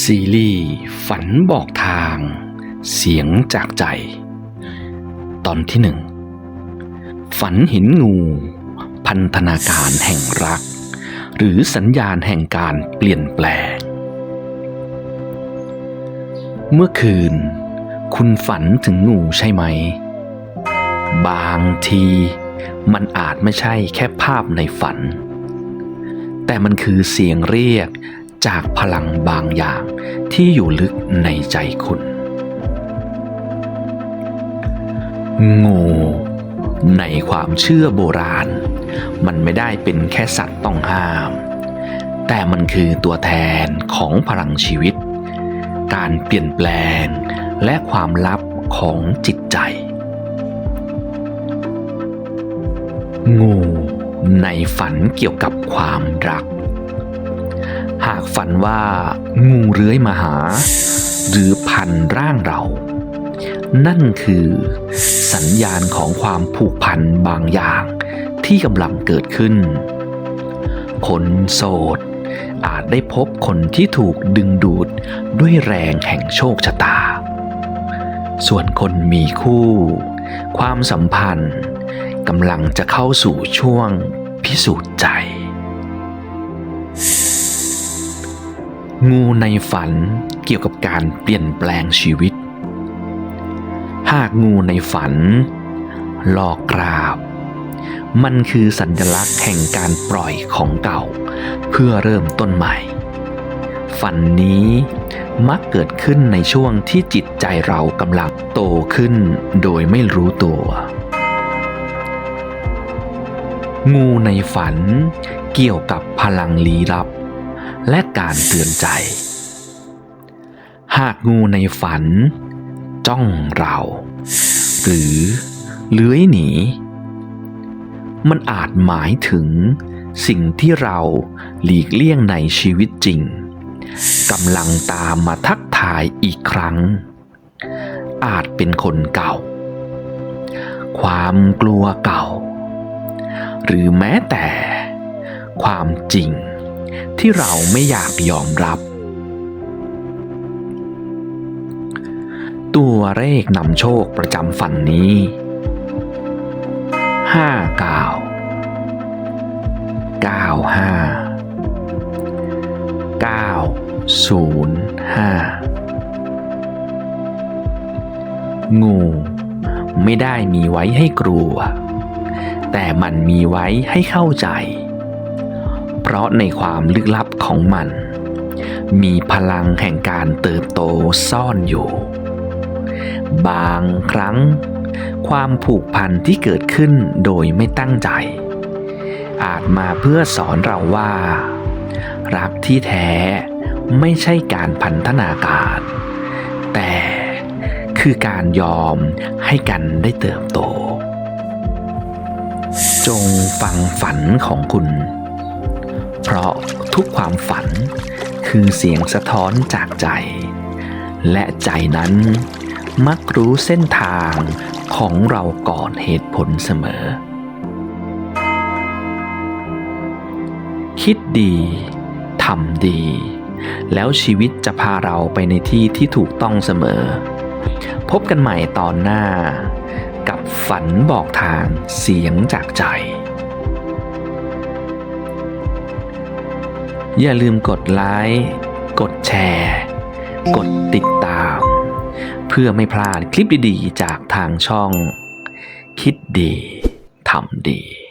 ซีรีส์ฝันบอกทาง เสียงจากใจ ตอนที่หนึ่ง ฝันเห็นงู พันธนาการแห่งรัก หรือสัญญาณแห่งการเปลี่ยนแปลง เมื่อคืน คุณฝันถึงงูใช่ไหม บางทีมันอาจไม่ใช่แค่ภาพในฝัน แต่มันคือเสียงเรียก จากพลังบางอย่างที่อยู่ลึกในใจคุณ งูในความเชื่อโบราณ มันไม่ได้เป็นแค่สัตว์ต้องห้าม แต่มันคือตัวแทนของพลังชีวิต การเปลี่ยนแปลงและความลับของจิตใจ งูในฝันเกี่ยวกับความรัก หากฝันว่างูเลื้อยมาหา หรือพันร่างเรา นั่นคือสัญญาณของความผูกพันบางอย่างที่กำลังเกิดขึ้น คนโสดอาจได้พบคนที่ถูกดึงดูดด้วยแรงแห่งโชคชะตา ส่วนคนมีคู่ ความสัมพันธ์กำลังจะเข้าสู่ช่วงพิสูจน์ใจ งูในฝันเกี่ยวกับการเปลี่ยนแปลงชีวิต หากงูในฝันหลอกกราบ มันคือสัญลักษณ์แห่งการปล่อยของเก่า เพื่อเริ่มต้นใหม่ ฝันนี้มักเกิดขึ้นในช่วงที่จิตใจเรากำลังโตขึ้นโดยไม่รู้ตัว งูในฝันเกี่ยวกับพลังลี้ลับ และการเตือนใจ หากงูในฝัน จ้องเรา หรือเลื้อยหนี มันอาจหมายถึงสิ่งที่เราหลีกเลี่ยงในชีวิตจริงกำลังตามมาทักทายอีกครั้ง อาจเป็นคนเก่า ความกลัวเก่า หรือแม้แต่ความจริง ที่เราไม่อยากยอมรับ ตัวเลขนำโชคประจำฝันนี้ห้าเก้าเก้าห้าเก้าศูนย์ห้างูไม่ได้มีไว้ให้กลัว แต่มันมีไว้ให้เข้าใจ เพราะในความลึกลับของมัน มีพลังแห่งการเติบโตซ่อนอยู่ บางครั้ง ความผูกพันที่เกิดขึ้นโดยไม่ตั้งใจ อาจมาเพื่อสอนเราว่า รักที่แท้ไม่ใช่การพันธนาการ แต่คือการยอมให้กันได้เติบโต จงฟังฝันของคุณ เพราะทุกความฝันคือเสียงสะท้อนจากใจ และใจนั้นมักรู้เส้นทางของเราก่อนเหตุผลเสมอ คิดดีทำดี แล้วชีวิตจะพาเราไปในที่ที่ถูกต้องเสมอ พบกันใหม่ตอนหน้า กับฝันบอกทางเสียงจากใจ อย่าลืมกดไลค์ กดแชร์ กดติดตาม เพื่อไม่พลาดคลิปดีๆ จากทางช่อง คิดดีทำดี